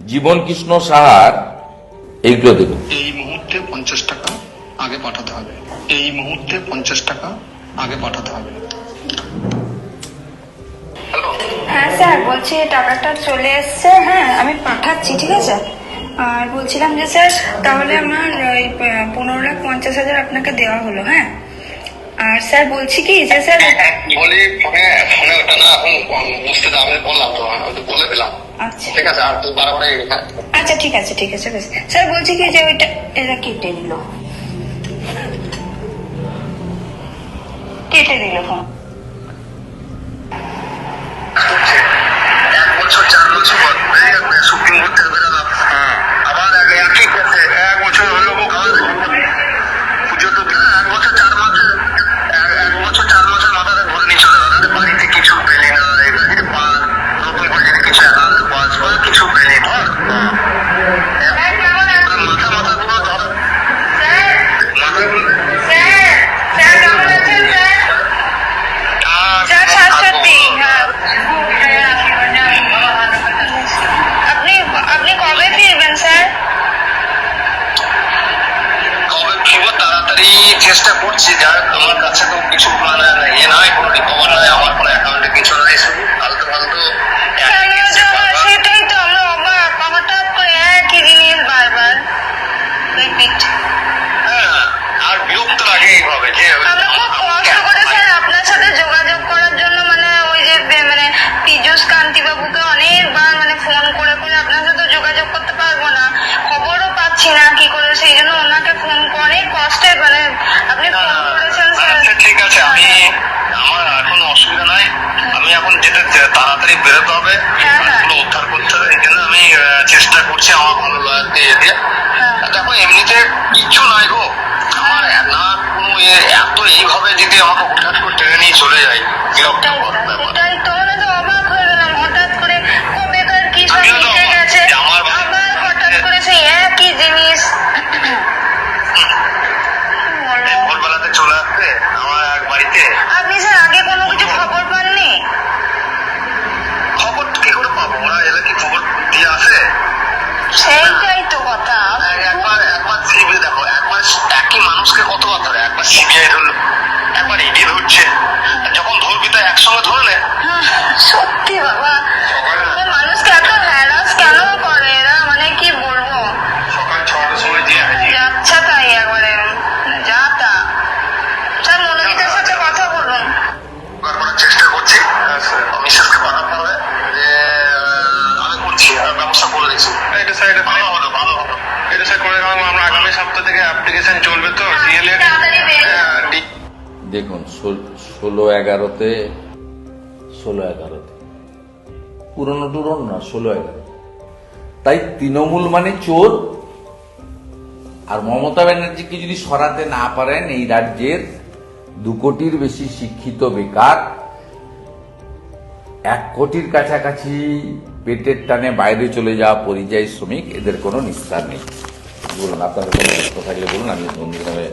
জীবন কৃষ্ণ সাহার এইগুলো দেখুন। এই মুহূর্তে পঞ্চাশ টাকা আগে পাঠাতে হবে। এই মুহূর্তে পঞ্চাশ টাকা আগে পাঠাতে হবে। হ্যাঁ স্যার বলছি টাকাটা চলে এসছে। হ্যাঁ আমি পাঠাচ্ছি ঠিক আছে? আর বলছিলাম যে স্যার তাহলে আমার ওই পনেরো লাখ পঞ্চাশ হাজার আপনাকে দেওয়া হলো হ্যাঁ? আর স্যার বলছি কি যে স্যার বলি ফোনে ফোনে ওটা না এখন বুঝতে দাও আমি বললাম তো আমি বলে দিলাম। আচ্ছা। ঠিক আছে আর তুই বারবার হ্যাঁ। আচ্ছা ঠিক আছে ঠিক আছে বেশ। স্যার বলছি কি যে ওইটা এটা কেটে নিল। কেটে দিল ফোন চেষ্টা করছি যার আমার কাছে তো কিছু মানে ইয়ে নয় আমার কোনো অ্যাকাউন্টে কিছু নাই শুধু ফালতু ফালতু কেন যে সেটাই তো আমরা অবাক হঠাৎ করে একই জিনিস বারবার রিপিট হ্যাঁ, আর বিরক্ত লাগে এইভাবে যে আমরা খুব কষ্ট করে স্যার আপনার সাথে যোগাযোগ করার জন্য মানে ওই যে বে- মানে পীযুষ কান্তি বাবুকে অনেকবার মানে ফোন করে করে আপনার সাথে যোগাযোগ করতে পারব না খবরও পাচ্ছি না কি করে সেই জন্য ওনাকে ফোন করে কষ্টে মানে আপনি ফোন করেছেন স্যার আচ্ছা ঠিক আছে আমি আমার এখন অসুবিধা নাই আমি এখন যেটা যে- তাড়াতাড়ি বেরোতে হবে হ্যাঁ, হ্যাঁ। এগুলো উদ্ধার করতে হবে এই জন্য আমি আহ, চেষ্টা করছি আমার ভালো লাগতে দিয়ে হ্যাঁ। দেখো এমনিতে কিচ্ছু নাই গো আমার না কোনো এ- এত এইভাবে যদি আমাকে হঠাৎ করে ট্রেনে নিয়ে চলে যায় বিরক্ত দিচ্ছি এটা স্যার এটা ভালো হলো ভালো হলো এটা স্যার করে রাখলাম আমরা আগামী সপ্তাহ থেকে অ্যাপ্লিকেশন চলবে তো ডিএলএড দেখুন ষোলো এগারোতে ষোলো এগারোতে। পুরনো টুরন না ষোলো এগারো। তাই তৃণমূল মানে চোর আর মমতা ব্যানার্জিকে যদি সরাতে না পারেন এই রাজ্যের দু কোটির বেশি শিক্ষিত বেকার এক কোটির কাছাকাছি পেটের টানে বাইরে চলে যাওয়া পরিযায়ী শ্রমিক, এদের কোনো নিস্তার নেই। বলুন, আপনাদের কোনো থাকলে বলুন, আমি বন্ধু নামে